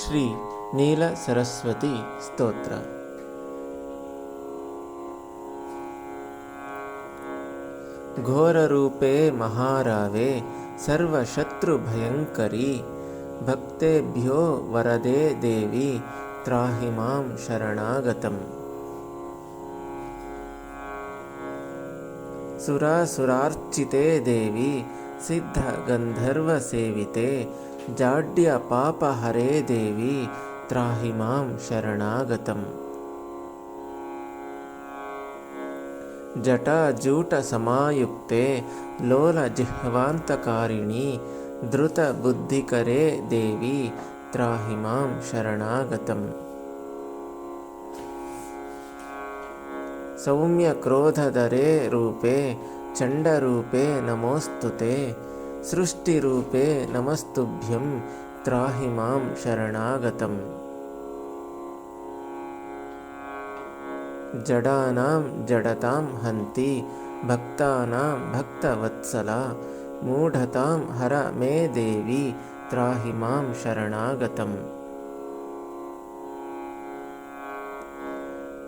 श्रीलसरस्वती घोररूपे महारावे सर्वशत्रुभयङ्करी भक्तेभ्यो वरदे देवी त्राहि मां शरणागतम्। सुरासुरार्चिते देवी सिद्धगन्धर्वसेविते जाड्यपापहरे देवी त्राहि मां शरणागतम्। जटाजूटसमायुक्ते द्रुतबुद्धिकरे देवी त्राहि मां शरणागतम्। सौम्यक्रोधधरे रूपे चण्डरूपे नमोऽस्तु ते। सृष्टिरूपे नमस्तुभ्यं त्राहि मां शरणागतम्। जडानां जडतां हन्ति भक्तानां भक्तवत्सला मूढतां हर मे देवी त्राहि मां शरणागतम्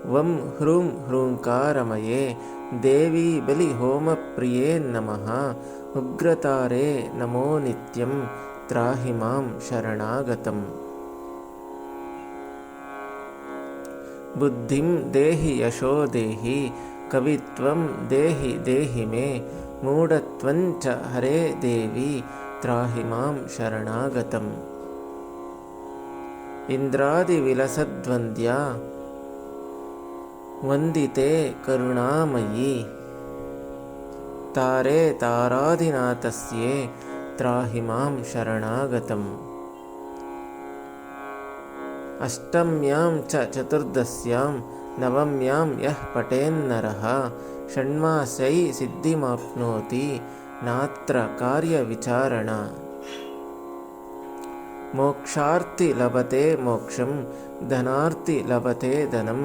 वं ह्रूं ह्रूङ्कारमये देवी बलिहोमप्रिये नमः। उग्रतारे नमो नित्यं त्राहि मां शरणागतम्। बुद्धिं देहि यशो देहि कवित्वं देहि देहि मे मूढत्वञ्च हरे देवी त्राहि मां शरणागतम्। इन्द्रादिविलसद्वन्द्या वन्दिते करुणामयी। त्राहि मां शरणागतम्। अष्टम्यां च चतुर्दश्यां नवम्यां यः पठेन्नरः षण्मासै सिद्धिमाप्नोति नात्र कार्यविचारणा मोक्षार्थी लभते मोक्षं धनार्थी लभते धनं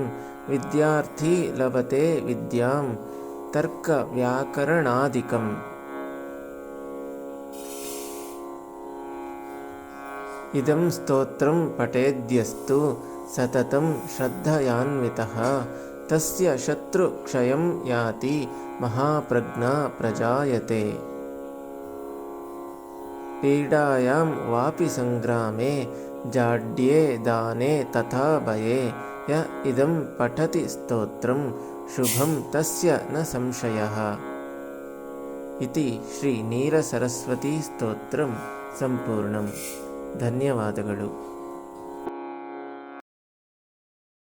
विद्यार्थी लभते विद्यां तर्कव्याकरणादिकम् इदं स्तोत्रं पठेद्यस्तु सततं श्रद्धयान्वितः तस्य शत्रुक्षयं याति महाप्रज्ञा प्रजायते पीडायां वापि सङ्ग्रामे जाड्ये दाने तथा भये य इदं पठति स्तोत्रं शुभं तस्य न संशयः इति ಶ್ರೀ ನೀಲಸರಸ್ವತಿ ಸ್ತೋತ್ರಂ ಸಂಪೂರ್ಣಂ ಧನ್ಯವಾದಗಳು